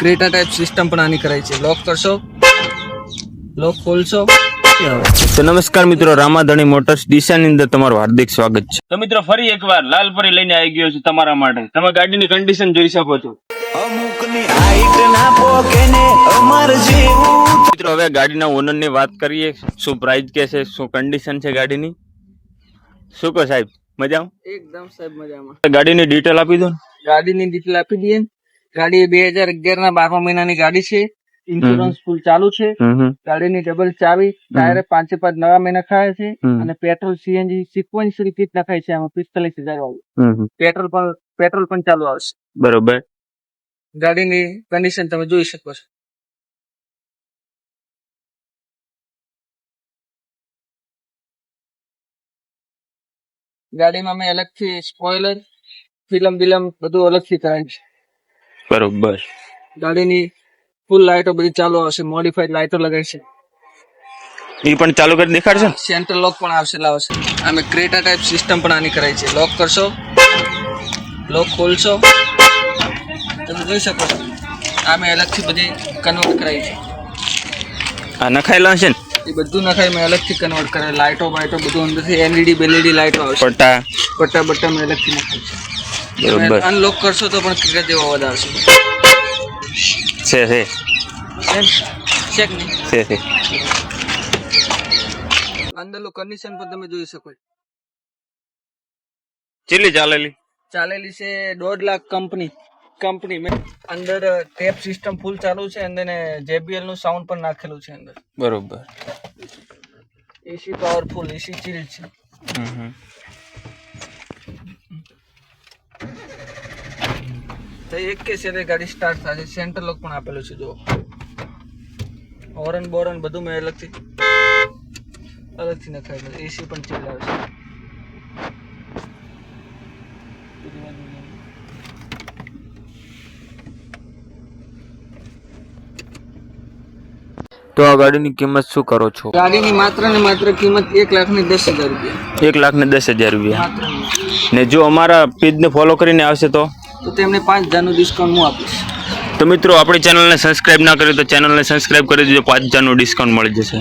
Creta type system પણ આની કરાઈ છે. લોક કરશો? લોક ખોલશો? તો નમસ્કાર મિત્રો રામાધણી મોટર્સ દિશાની અંદર તમારું હાર્દિક સ્વાગત છે. તો મિત્રો ફરી એકવાર લાલપરી લઈને આવી ગયો છું તમારા માટે. તમે ગાડીની કન્ડિશન જોઈ શકો છો. મિત્રો હવે ગાડીના ઓનરની વાત કરીએ. શું પ્રાઇસ કે છે? શું કન્ડિશન છે ગાડીની? શું કહો સાહેબ? મજામાં? એકદમ સાહેબ મજામાં. ગાડીની ડિટેલ આપી દો ગાડીની ડિટેલ આપી દઈએ ને. ગાડી બે હજાર અગિયાર ના બારમા મહિનાની ગાડી છે. ઇન્સ્યોરન્સ ફૂલ ચાલુ છે. ગાડીની ડબલ ચાવી ટાયર પાંચે પાંચ નવા મહિના ખાય છે અને પેટ્રોલ સીએનજી સિક્વન્સ રીત નખાય છે આમાં પિસ્તાલીસ હજાર વાળું. પેટ્રોલ પણ પેટ્રોલ પણ ચાલુ આવશે. બરોબર. ગાડીની કન્ડિશન તમે જોઈ શકો છો. ગાડીમાં મેં અલગથી સ્પોઇલર ફિલ્મ બિલમ બધું અલગથી કરાય છે. બરોબર. ગાડીની ફૂલ લાઇટો બધી ચાલુ આવશે મોડિફાઈડ લાઇટો લગાવી છે. એ પણ ચાલુ કરી દેખાડશો? સેન્ટર લોક પણ આવશે લાવશે. આમે ક્રેટા ટાઈપ સિસ્ટમ પણ આની કરાઈ છે. લોક કરશો. લોક ખોલશો. તમે જોઈ શકો છો. આમે અલગથી બધી કન્વર્ટ કરાઈ છે. આ નખાયેલા છે ને? એ બધું નખાય મેં અલગથી કન્વર્ટ કરે લાઇટો બાઇટો બધું અંદરથી એલઈડી બેલઈડી લાઇટો આવશે. પટ્ટા. પટ્ટા બટ્ટા મેં અલગથી નખાય છે. બરોબર. અનલોક કરશો તો પણ ક્રિકેટ જેવો અવાજ આવશે. છે છે. ચેક છે છે અંદરનું કન્ડિશન પણ તમે જોઈ શકો ચેલી ચાલેલી? ચાલેલી છે દોઢ લાખ કંપની. કંપની મેં અંદર ટેપ સિસ્ટમ ફૂલ ચાલુ છે અંદર જેબીએલનું સાઉન્ડ પણ નાખેલું છે અંદર. બરોબર. એસી પાવરફુલ એસી ચીલ છે. હમ હમ. તો એક કે છે ગાડી સ્ટાર્ટ થશે સેન્ટર લોક પણ આપેલું છે જો હોરન બોરન બધું મેં અલગથી અલગથી નખાયેલું એસી પણ ચલાવે છે. તો આ ગાડીની કિંમત શું કરો છો? ગાડીની માત્ર ને માત્ર કિંમત એક લાખ ને દસ હજાર રૂપિયા. એક લાખ ને દસ હજાર રૂપિયા. ને. ને જો અમારા પેજને ફોલો કરીને આવશે તો? તો તેમને પાંચ હજારનું ડિસ્કાઉન્ટ હું આપીશ. તો મિત્રો, આપણી ચેનલને સબસ્ક્રાઈબ ના કરી તો ચેનલને સબસ્ક્રાઇબ કરી દેજો. પાંચ હજારનું ડિસ્કાઉન્ટ મળી જશે.